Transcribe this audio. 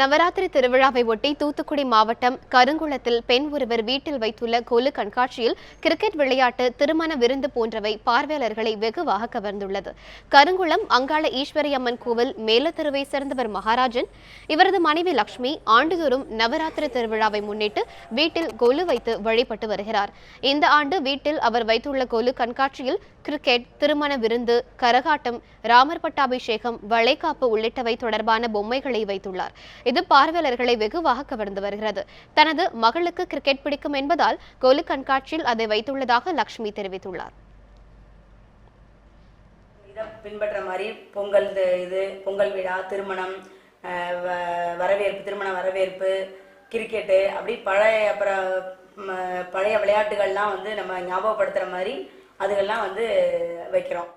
நவராத்திரி திருவிழாவை ஒட்டி தூத்துக்குடி மாவட்டம் கருங்குளத்தில் பெண் ஒருவர் வீட்டில் வைத்துள்ள கொலு கண்காட்சியில் கிரிக்கெட் விளையாட்டு திருமண விருந்து போன்றவை பார்வையாளர்களை வெகுவாக கவர்ந்துள்ளது. கருங்குளம் அங்காள ஈஸ்வரி அம்மன் கோவில் மேலத்தெருவை சேர்ந்தவர் மகாராஜன் இவரது மனைவி லட்சுமி ஆண்டுதோறும் நவராத்திரி திருவிழாவை முன்னிட்டு வீட்டில் கொலு வைத்து வழிபட்டு வருகிறார். இந்த ஆண்டு வீட்டில் அவர் வைத்துள்ள கொலு கண்காட்சியில் கிரிக்கெட் திருமண விருந்து கரகாட்டம் ராமர் பட்டாபிஷேகம் வளைகாப்பு உள்ளிட்டவை தொடர்பான பொம்மைகளை வைத்துள்ளார். இது பார்வையாளர்களை வெகுவாக கவர்ந்து வருகிறது. தனது மகளுக்கு கிரிக்கெட் பிடிக்கும் என்பதால் கொலு கண்காட்சியில் அதை வைத்துள்ளதாக லக்ஷ்மி தெரிவித்துள்ளார். இதை பின்பற்ற மாதிரி பொங்கல் இது பொங்கல் விழா திருமணம் அஹ் வரவேற்பு திருமண வரவேற்பு கிரிக்கெட்டு அப்படி பழைய அப்புறம் பழைய விளையாட்டுகள்லாம் வந்து நம்ம ஞாபகப்படுத்துகிற மாதிரி அதுகள்லாம் வந்து வைக்கிறோம்.